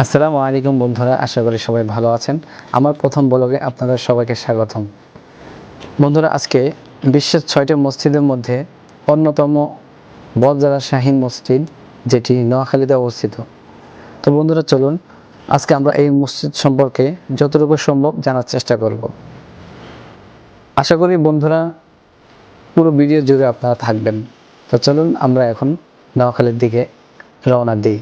আসসালামু আলাইকুম বন্ধুরা, আশা করি সবাই ভালো আছেন। আমার প্রথম ব্লগে আপনাদের সবাইকে স্বাগতম। বন্ধুরা, আজকে বিশ্বের ছয়টি মসজিদের মধ্যে অন্যতম বদজারা শাহিন মসজিদ, যেটি নোয়াখালীতে অবস্থিত। তো বন্ধুরা, চলুন আজকে আমরা এই মসজিদ সম্পর্কে যতটুকু সম্ভব জানার চেষ্টা করব। আশা করি বন্ধুরা, পুরো ভিডিও জুড়ে আপনারা থাকবেন। তো চলুন আমরা এখন নোয়াখালীর দিকে রওনা দিই।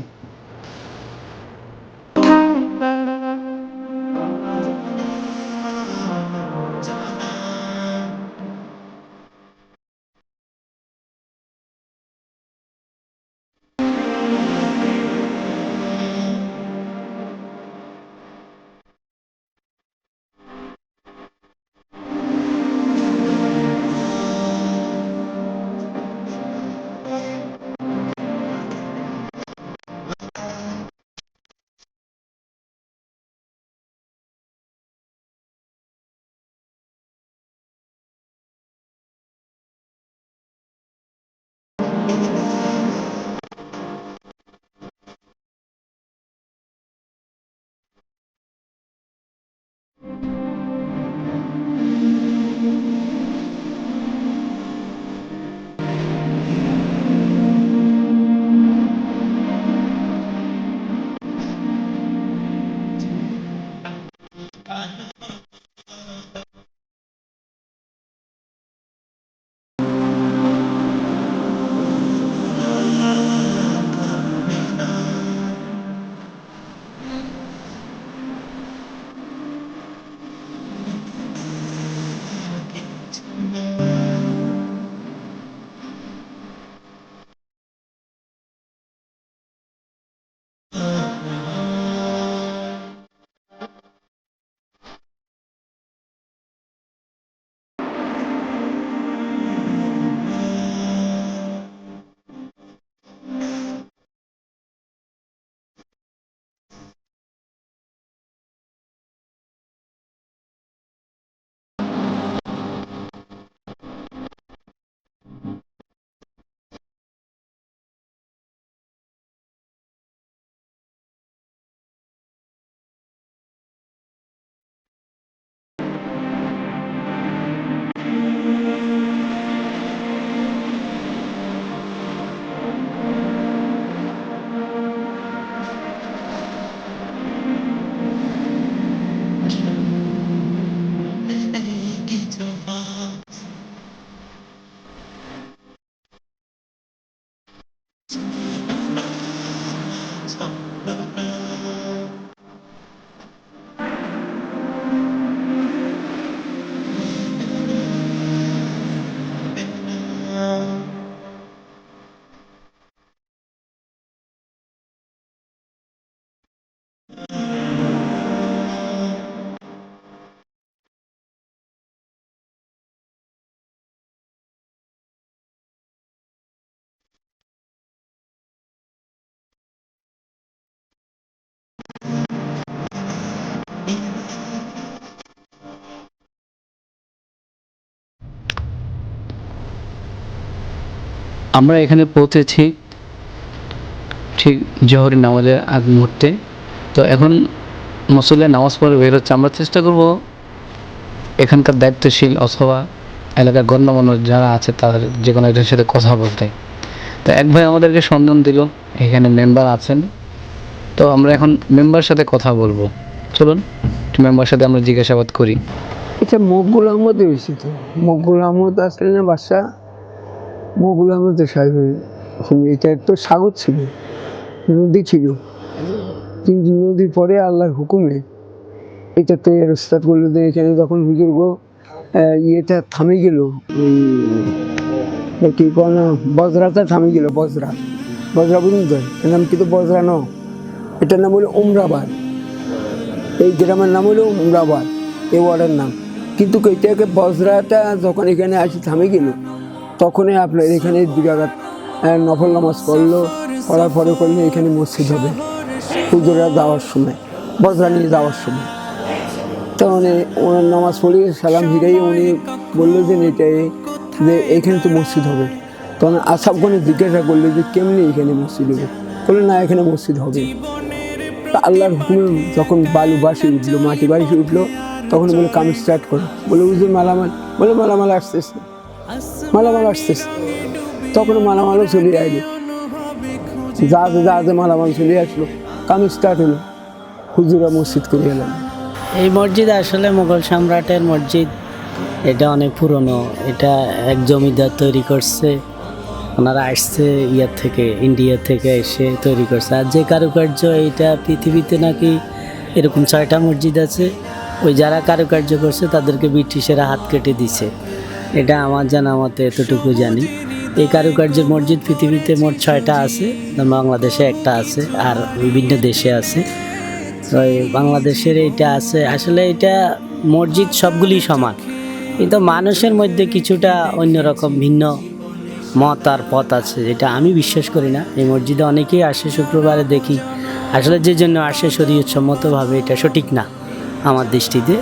আমরা এখানে পৌঁছেছি ঠিক জহরি নামাজের আগ মুহূর্তে। তো এখন মুসল্লি নামাজ পড়ে বের হচ্ছে। আমরা চেষ্টা করব এখানকার দায়িত্বশীল অথবা এলাকার গণ্যমান্য যারা আছে তাদের যে কোনো একজনের সাথে কথা বলতে। তো এক ভাই আমাদেরকে সন্ধান দিল, এখানে মেম্বার আছেন। তো আমরা এখন মেম্বার সাথে কথা বলব। চলুন মেম্বার সাথে আমরা জিজ্ঞাসাবাদ করি। এটা মকবুল আহমদ হয়েছে তো। আহমদ আসলে না বাসা মকবুল আহমদের সাহেব এটা তো সাগর ছিল, নদী ছিল। কিন্তু নদীর পরে আল্লাহর হুকুমে এটাতে রস্তাদ করল যে এখানে যখন হুজুর গো ইয়েটা থামে গেল, ওই কি কয় না বজরাটা থামে গেল, বজরা। বজরা বুঝুন তো? এর নাম কিন্তু বজরা ন এটার নাম হলো উমরাবাদ। এই গ্রামের নাম হলো উমরাবাদ, এই ওয়ার্ডের নাম। কিন্তু এটাকে বজরাটা যখন এখানে আসি থামে গেল। তখনই আপনার এখানে দু জায়গার নফল নামাজ পড়ল, পড়ার পরে করলে এখানে মসজিদ হবে হুজুরা যাওয়ার সময় বজরা নিয়ে যাওয়ার সময়। তো মানে ওনার নামাজ পড়িয়ে সালাম হিরাই উনি বলল যে এটাই যে এখানে তো মসজিদ হবে। তখন আসাবগণে জিজ্ঞাসা করল যে কেমনি এখানে মসজিদ হবে? বলল, না, এখানে মসজিদ হবে তা আল্লাহর হুকুমে যখন বালু বাসি উঠল, মাটি বাসি উঠল, তখন বলে কাম স্টার্ট করো। বলে উজুর মালামাল? বলে, মালামাল আসতেছে। মালামাল আসতেছে। তখন মালামালও চলে আইলো জাহাজে জাহাজে মালামাল চলে আসলো, কাম স্টার্ট হলো। হুজুরা মসজিদ করে গেলাম এই মসজিদ আসলে মোগল সম্রাটের মসজিদ। এটা অনেক পুরনো। এটা এক জমিদার তৈরি করছে। ওনারা আসছে ইয়ার থেকে, ইন্ডিয়া থেকে এসে তৈরি করছে। আর যে কারুকার্য এইটা পৃথিবীতে নাকি এরকম ছয়টা মসজিদ আছে, ওই যারা কারুকার্য করছে তাদেরকে ব্রিটিশেরা হাত কেটে দিছে। এটা আমার জানা মতে এতটুকু জানি। এই কারুকার্যের মসজিদ পৃথিবীতে মোট ছয়টা আছে, বাংলাদেশে একটা আছে আর বিভিন্ন দেশে আছে। বাংলাদেশের এইটা আছে। আসলে এটা মসজিদ সবগুলি সমান, কিন্তু মানুষের মধ্যে কিছুটা অন্যরকম ভিন্ন মত আর পথ আছে, যেটা আমি বিশ্বাস করি না। এই মসজিদে অনেকেই আসে, শুক্রবারে দেখি। আসলে যে জন্য আসে শরীর সম্মতভাবে এটা সঠিক না আমার দৃষ্টিতে।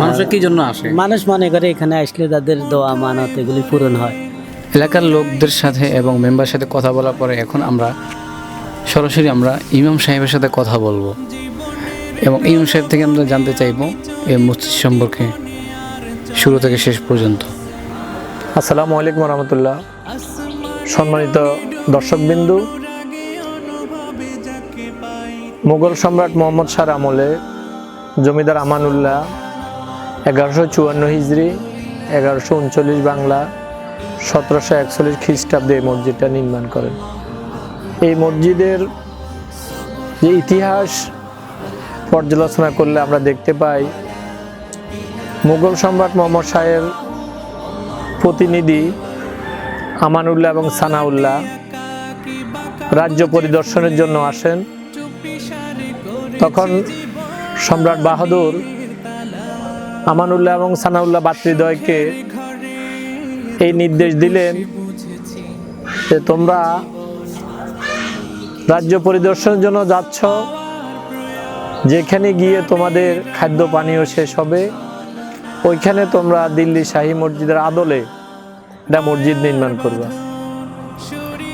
মানুষের কি জন্য আসে? মানুষ মনে করে এখানে আসলে তাদের দোয়া মানত এগুলি পূরণ হয়। এলাকার লোকদের সাথে এবং মেম্বার সাথে কথা বলার পরে এখন আমরা সরাসরি আমরা ইমাম সাহেবের সাথে কথা বলব। এবং ইমাম সাহেব থেকে আমরা জানতে চাইব এই মসজিদ সম্পর্কে শুরু থেকে শেষ পর্যন্ত। আসসালামু আলাইকুম রহমতুল্লাহ। সম্মানিত দর্শকবিন্দু মুঘল সম্রাট মোহাম্মদ শাহর আমলে জমিদার আমানুল্লাহ এগারোশো চুয়ান্ন হিজড়ি এগারোশো উনচল্লিশ বাংলা, সতেরোশো একচল্লিশ খ্রিস্টাব্দে এই মসজিদটা নির্মাণ করেন। এই মসজিদের যে ইতিহাস পর্যালোচনা করলে আমরা দেখতে পাই, মুঘল সম্রাট মোহাম্মদ শাহের প্রতিনিধি আমানুল্লাহ এবং সানাউল্লাহ রাজ্য পরিদর্শনের জন্য আসেন। তখন সম্রাট বাহাদুর আমানুল্লাহ এবং সানাউল্লাহ ভাতৃদ্বয়কে এই নির্দেশ দিলেন যে তোমরা রাজ্য পরিদর্শনের জন্য যাচ্ছ, যেখানে গিয়ে তোমাদের খাদ্য পানীয় শেষ হবে, ওইখানে তোমরা দিল্লি শাহী মসজিদের আদলে একটা মসজিদ নির্মাণ করবে।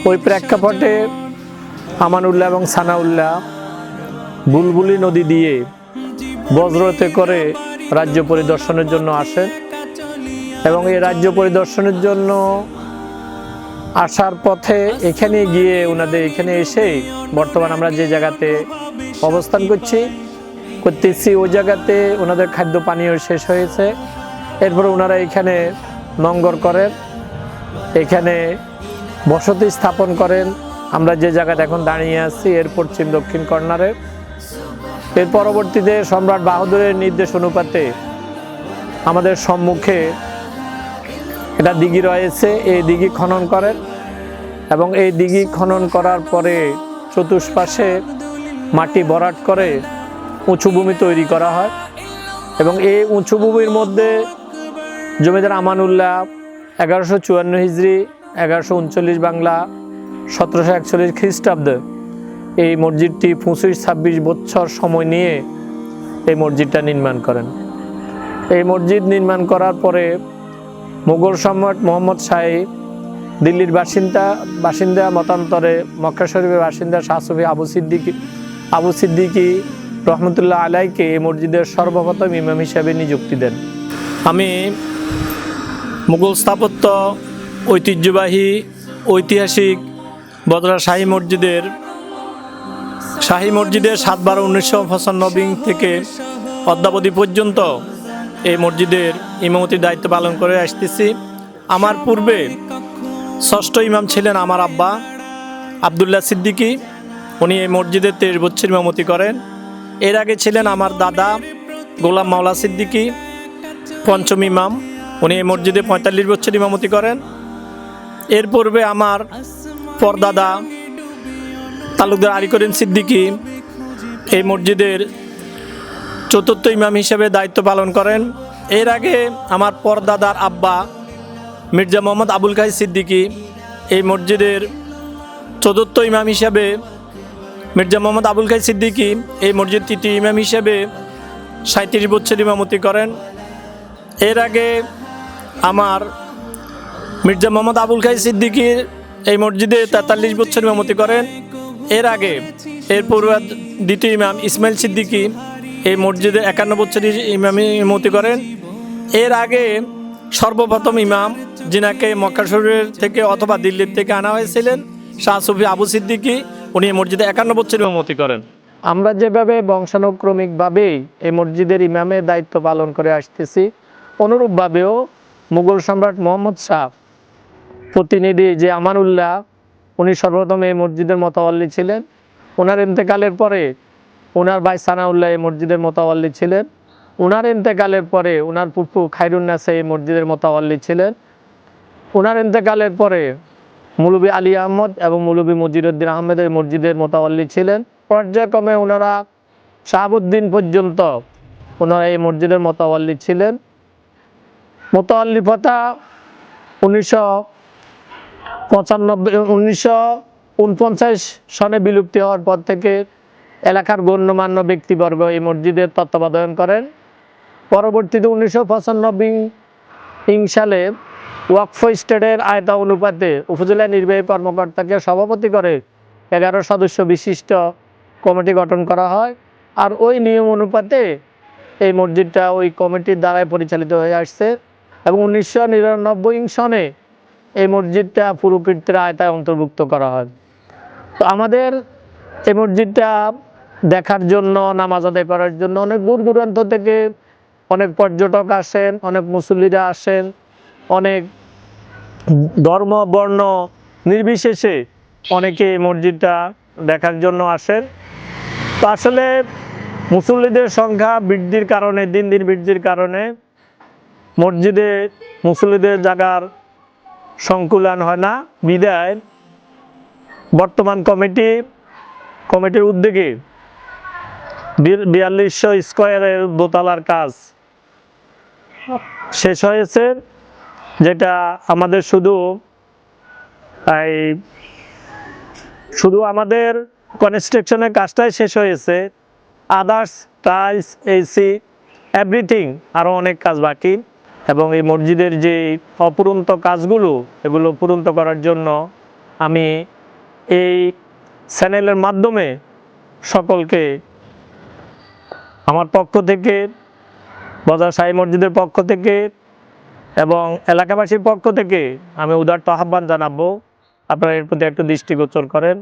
ওই প্রেক্ষাপটে আমানুল্লাহ এবং সানাউল্লাহ বুলবুলি নদী দিয়ে বজ্রতে করে রাজ্য পরিদর্শনের জন্য আসেন এবং এই রাজ্য পরিদর্শনের জন্য আসার পথে এখানে গিয়ে ওনাদের এখানে এসে বর্তমান আমরা যে জায়গাতে অবস্থান করছি, করতেছি, ওই জায়গাতে ওনাদের খাদ্য পানীয় শেষ হয়েছে। এরপরে ওনারা এখানে নঙ্গর করেন, এখানে বসতি স্থাপন করেন। আমরা যে জায়গাতে এখন দাঁড়িয়ে আছি এর পশ্চিম দক্ষিণ কর্নারে। এর পরবর্তীতে সম্রাট বাহাদুরের নির্দেশ অনুপাতে আমাদের সম্মুখে এটা দিঘি রয়েছে, এই দিঘি খনন করেন এবং এই দিঘি খনন করার পরে চতুষ্পাশে মাটি ভরাট করে উঁচু ভূমি তৈরি করা হয় এবং এই উঁচু ভূমির মধ্যে জমিদার আমানুল্লাহ এগারোশো চুয়ান্ন হিজড়ি, এগারোশো উনচল্লিশ বাংলা, সতেরোশো একচল্লিশ খ্রিস্টাব্দ এই মসজিদটি পঁচিশ, ছাব্বিশ বছর সময় নিয়ে এই মসজিদটা নির্মাণ করেন। এই মসজিদ নির্মাণ করার পরে মুঘল সম্রাট মোহাম্মদ শাহী দিল্লির বাসিন্দা বাসিন্দা মতান্তরে, মক্কা শরীফের বাসিন্দা শাহসফি আবু সিদ্দিকি আবু সিদ্দিকি রহমতুল্লাহ আলাইকে এই মসজিদের সর্বপ্রথম ইমাম হিসাবে নিযুক্তি দেন। আমি মুঘল স্থাপত্য, ঐতিহ্যবাহী, ঐতিহাসিক বদরা শাহী মসজিদের শাহী মসজিদের সাত বারো উনিশশো পঁচানব্বই থেকে অদ্যাবধি পর্যন্ত এই মসজিদের ইমামতির দায়িত্ব পালন করে আসতেছি। আমার পূর্বে ষষ্ঠ ইমাম ছিলেন আমার আব্বা আবদুল্লাহ সিদ্দিকী। উনি এই মসজিদে তেইশ বছর ইমামতি করেন। এর আগে ছিলেন আমার দাদা গোলাম মাওলা সিদ্দিকী, পঞ্চম ইমাম। উনি এই মসজিদে পঁয়তাল্লিশ বছর ইমামতি করেন। এর পূর্বে আমার পরদাদা তালুকদার আলী করিম সিদ্দিকী এই মসজিদের চতুর্থ ইমাম হিসেবে দায়িত্ব পালন করেন। এর আগে আমার পরদাদার আব্বা মির্জা মোহাম্মদ আবুল কাহি সিদ্দিকী এই মসজিদের চতুর্থ ইমাম হিসাবে মির্জা মোহাম্মদ আবুল কাহি সিদ্দিকী এই মসজিদ তৃতীয় ইমাম হিসেবে সাঁত্রিশ বছর ইমামতি করেন। এর আগে আমার মির্জা মোহাম্মদ আবুল কাহি সিদ্দিকীর এই মসজিদে তেতাল্লিশ বছর ইমামতি করেন। এর আগে এর পূর্বে দ্বিতীয় ইমাম ইসমাইল সিদ্দিকী এই মসজিদে একান্ন বছরই ইমামি ইমতি করেন। এর আগে সর্বপ্রথম ইমাম যিনাকে মক্কা থেকে অথবা দিল্লির থেকে আনা হয়েছিলেন, শাহ সুফি আবু সিদ্দিকী, উনি এই মসজিদে একান্ন বছর ইমামতি করেন। আমরা যেভাবে বংশানুক্রমিকভাবেই এই মসজিদের ইমামের দায়িত্ব পালন করে আসতেছি, অনুরূপভাবেও মুঘল সম্রাট মোহাম্মদ শাহ প্রতিনিধি যে আমানুল্লাহ উনি সর্বপ্রথম এই মসজিদের মোতাওয়াল্লি ছিলেন। ওনার ইন্তেকালের পরে ওনার ভাই সানাউল্লাহ এই মসজিদের মোতাওয়াল্লি ছিলেন। ওনার ইন্তেকালের পরে ওনার ফুফু খাইরুন্নাসে এই মসজিদের মোতাওয়াল্লি ছিলেন। ওনার ইন্তেকালের পরে মুলবি আলী আহমদ এবং মুলবি মজিরুদ্দিন আহমেদ এই মসজিদের মোতাওয়াল্লি ছিলেন। পর্যায়ক্রমে ওনারা শাহাবুদ্দিন পর্যন্ত ওনারা এই মসজিদের মোতাওয়াল্লি ছিলেন। মোতাওয়াল্লি প্রথা উনিশশো পঁচানব্বই, উনিশশো উনপঞ্চাশ সনে বিলুপ্তি হওয়ার পর থেকে এলাকার গণ্যমান্য ব্যক্তিবর্গ এই মসজিদের তত্ত্বাবধান করেন। পরবর্তীতে উনিশশো পঁচানব্বই ইং সালে ওয়াকফ স্টেটের আয়তা অনুপাতে উপজেলা নির্বাহী কর্মকর্তাকে সভাপতি করে এগারো সদস্য বিশিষ্ট কমিটি গঠন করা হয় আর ওই নিয়ম অনুপাতে এই মসজিদটা ওই কমিটির দ্বারাই পরিচালিত হয়ে আসছে এবং উনিশশো নিরানব্বই সনে এই মসজিদটা পুরোপিত্রের আয়তায় অন্তর্ভুক্ত করা হয়। তো আমাদের এই মসজিদটা দেখার জন্য, নামাজ আদায় করার জন্য অনেক দূর দূরান্ত থেকে অনেক পর্যটক আসেন, অনেক মুসল্লিরা আসেন, অনেক ধর্ম, বর্ণ নির্বিশেষে অনেকে এই মসজিদটা দেখার জন্য আসেন। তো আসলে মুসল্লিদের সংখ্যা বৃদ্ধির কারণে, দিন দিন বৃদ্ধির কারণে মসজিদে মুসল্লিদের জায়গার সংকুলান হয় না, বিদায়। বর্তমান কমিটি, কমিটির উদ্যোগে বিয়াল্লিশশো স্কোয়ারের দোতলার কাজ শেষ হয়েছে, যেটা আমাদের শুধু এই শুধু আমাদের কনস্ট্রাকশনের কাজটাই শেষ হয়েছে আদার্স টাইলস এসি এভরিথিং আরও অনেক কাজ বাকি। এবং এই মসজিদের যে অপুরন্ত কাজগুলো, এগুলো পূরন্ত করার জন্য আমি এই চ্যানেলের মাধ্যমে সকলকে আমার পক্ষ থেকে, বজার শাহী মসজিদের পক্ষ থেকে এবং এলাকাবাসীর পক্ষ থেকে আমি উদার্ত আহ্বান জানাব। আপনারা এর প্রতি একটু দৃষ্টিগোচর করেন।